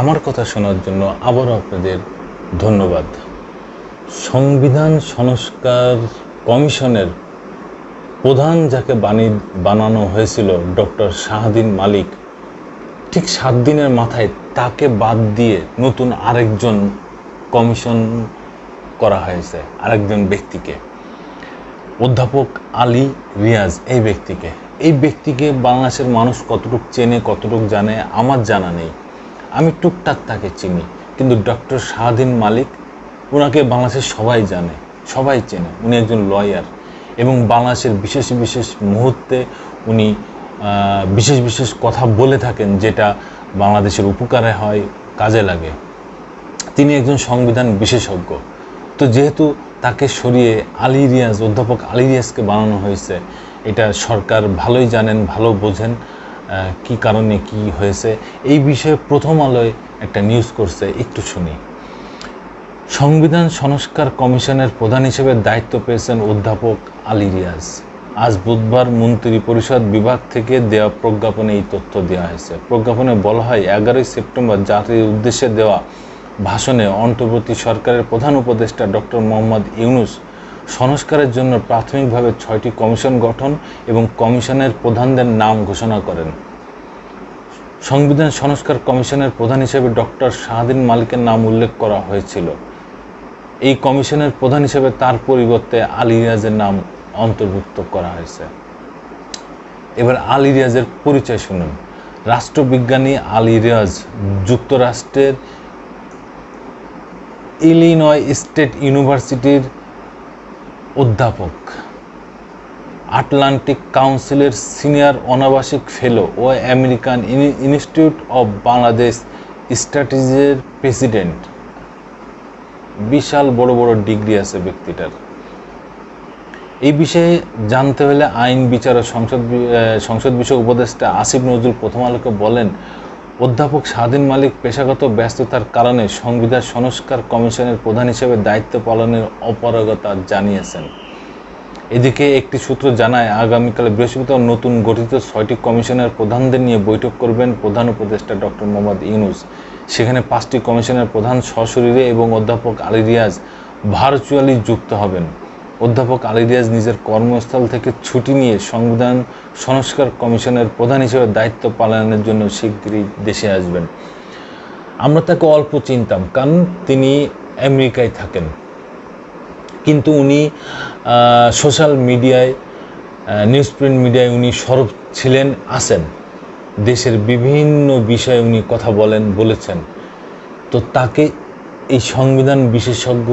আমার কথা শোনার জন্য আবারও আপনাদের ধন্যবাদ। সংবিধান সংস্কার কমিশনের প্রধান যাকে বানি, বানানো হয়েছিল ডক্টর শাহদিন মালিক, ঠিক সাত দিনের মাথায় তাকে বাদ দিয়ে নতুন আরেকজন কমিশন করা হয়েছে, আরেকজন ব্যক্তিকে। অধ্যাপক আলী রিয়াজ, এই ব্যক্তিকে। এই ব্যক্তিকে বাংলাদেশের মানুষ কতটুক চেনে, কতটুক জানে, আমার জানা নেই। আমি টুকটাক তাকে চিনি, কিন্তু ডক্টর শাহদিন মালিক ওনাকে বাংলাদেশের সবাই জানে, সবাই চেনে, উনি একজন লয়ার এবং বাংলাদেশের বিশেষ বিশেষ মুহূর্তে উনি বিশেষ বিশেষ কথা বলে থাকেন যেটা বাংলাদেশের উপকারে হয়, কাজে লাগে। তিনি একজন সংবিধান বিশেষজ্ঞ। তো যেহেতু তাকে সরিয়ে আলী রিয়াজ, অধ্যাপক আলী রিয়াজকে বানানো হয়েছে, এটা সরকার ভালোই জানেন, ভালো বোঝেন। কি কারণে কি হয়েছে? এই বিষয়ে প্রথম আলোয় একটা নিউজ করছে, একটু শুনি। সংবিধান সংস্কার কমিশনের প্রধান হিসেবে দায়িত্ব পেয়েছেন অধ্যাপক আলী রিয়াজ। আজ বুধবার মন্ত্রী পরিষদ বিভাগ থেকে দেওয়া প্রজ্ঞাপনে এই তথ্য দেওয়া হয়েছে। প্রজ্ঞাপনে বলা হয়, এগারোই সেপ্টেম্বর জাতির উদ্দেশ্যে দেওয়া ভাষণে অন্তর্বর্তী সরকারের প্রধান উপদেষ্টা ডক্টর মোহাম্মদ ইউনুস সংস্কারের জন্য প্রাথমিকভাবে ছয়টি কমিশন গঠন এবং কমিশনের প্রধানদের নাম ঘোষণা করেন। সংবিধান সংস্কার কমিশনের প্রধান হিসেবে ডক্টর শাহদিন মালিকের নাম উল্লেখ করা হয়েছিল। এই কমিশনের প্রধান হিসেবে তার পরিবর্তে আলী রিয়াজের নাম অন্তর্ভুক্ত করা হয়েছে। এবার আলী রিয়াজের পরিচয় শুনুন। রাষ্ট্রবিজ্ঞানী আলী রিয়াজ যুক্তরাষ্ট্রের ইলিনয় স্টেট ইউনিভার্সিটির অধ্যাপক, আটলান্টিক কাউন্সিলের সিনিয়র অনাবাসিক ফেলো ও আমেরিকান ইনস্টিটিউট অব বাংলাদেশ স্ট্র্যাটেজির প্রেসিডেন্ট। বিশাল বড় বড় ডিগ্রি আছে ব্যক্তিটার। এই বিষয়ে জানতে হলে আইন বিচার ও সংসদ সংসদ বিষয়ক উপদেষ্টা আসিফ নজরুল প্রথম আলোকে বলেন অধ্যাপক স্বাধীন মালিক পেশাগত ব্যস্ততার কারণে সংবিধান সংস্কার কমিশনের প্রধান হিসেবে দায়িত্ব পালনের অপারগতা জানিয়েছেন। এদিকে একটি সূত্র জানায়, আগামীকাল বৃহস্পতিবার নতুন গঠিত ছয়টি কমিশনের প্রধানদের নিয়ে বৈঠক করবেন প্রধান উপদেষ্টা ডক্টর মোহাম্মদ ইউনুস। সেখানে পাঁচটি কমিশনের প্রধান সশরীরে এবং অধ্যাপক আলী রিয়াজ ভার্চুয়ালি যুক্ত হবেন। অধ্যাপক আলী রিয়াজ নিজের কর্মস্থল থেকে ছুটি নিয়ে সংবিধান সংস্কার কমিশনের প্রধান হিসেবে দায়িত্ব পালনের জন্য শীঘ্রই দেশে আসবেন। আমরা তাকে অল্প চিনতাম, কারণ তিনি আমেরিকায় থাকেন। কিন্তু উনি সোশ্যাল মিডিয়ায় নিউজ প্রিন্ট মিডিয়ায় উনি সরব ছিলেন, আছেন। দেশের বিভিন্ন বিষয়ে উনি কথা বলেন, বলেছেন। তো তাকে এই সংবিধান বিশেষজ্ঞ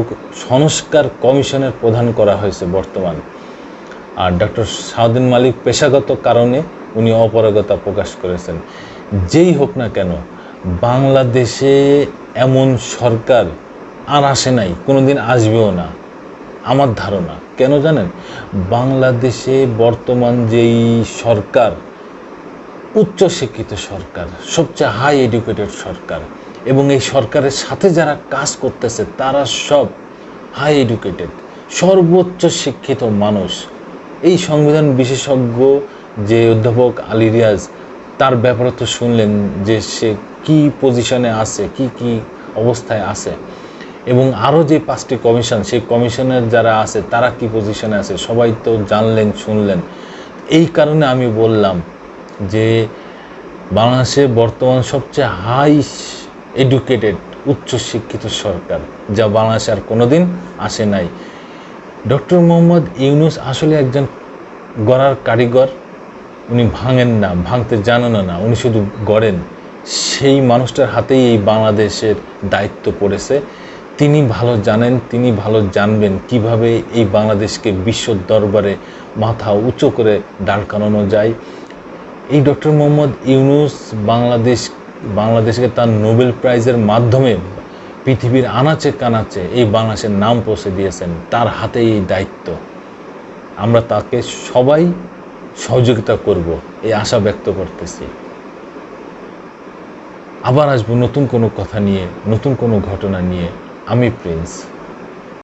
সংস্কার কমিশনের প্রধান করা হয়েছে বর্তমান। আর ডক্টর সাউদ্দিন মালিক পেশাগত কারণে উনি অপারগতা প্রকাশ করেছেন। যেই হোক না কেন, বাংলাদেশে এমন সরকার আর আসে নাই কোনো দিন আসবেও না। আমার ধারণা, কেন জানেন? বাংলাদেশে বর্তমান যেই সরকার উচ্চ শিক্ষিত সরকার, সবচেয়ে হাই এডুকেটেড সরকার এবং এই সরকারের সাথে যারা কাজ করতেছে, তারা সব হাই এডুকেটেড সর্বোচ্চ শিক্ষিত মানুষ। এই সংবিধান বিশেষজ্ঞ যে অধ্যাপক আলী রিয়াজ, তার ব্যাপারে তো শুনলেন যে সে কি পজিশনে আছে, কি কি অবস্থায় আছে। এবং আরও যে পাঁচটি কমিশন সেই কমিশনের যারা আছে, তারা কি পজিশনে আছে, সবাই তো জানলেন, শুনলেন। এই কারণে আমি বললাম যে, বাংলাদেশে বর্তমান সবচেয়ে হাই এডুকেটেড উচ্চশিক্ষিত সরকার, যা বাংলাদেশে আর কোনোদিন আসে নাই। ডক্টর মোহাম্মদ ইউনুস আসলে একজন গড়ার কারিগর। উনি ভাঙেন না, ভাঙতে জানেন না, উনি শুধু গড়েন। সেই মানুষটার হাতেই এই বাংলাদেশের দায়িত্ব পড়েছে। তিনি ভালো জানেন, তিনি ভালো জানবেন কীভাবে এই বাংলাদেশকে বিশ্ব দরবারে মাথা উঁচু করে দাঁড় যায়। এই ডক্টর মোহাম্মদ ইউনুস বাংলাদেশ বাংলাদেশকে তার নোবেল প্রাইজের মাধ্যমে পৃথিবীর আনাচে কানাচে এই বাংলাদেশের নাম পৌঁছে দিয়েছেন। তার হাতে এই দায়িত্ব। আমরা তাকে সবাই সহযোগিতা করব, এই আশা ব্যক্ত করতেছি। আবার আসব নতুন কোনো কথা নিয়ে, নতুন কোনো ঘটনা নিয়ে। আমি প্রিন্স।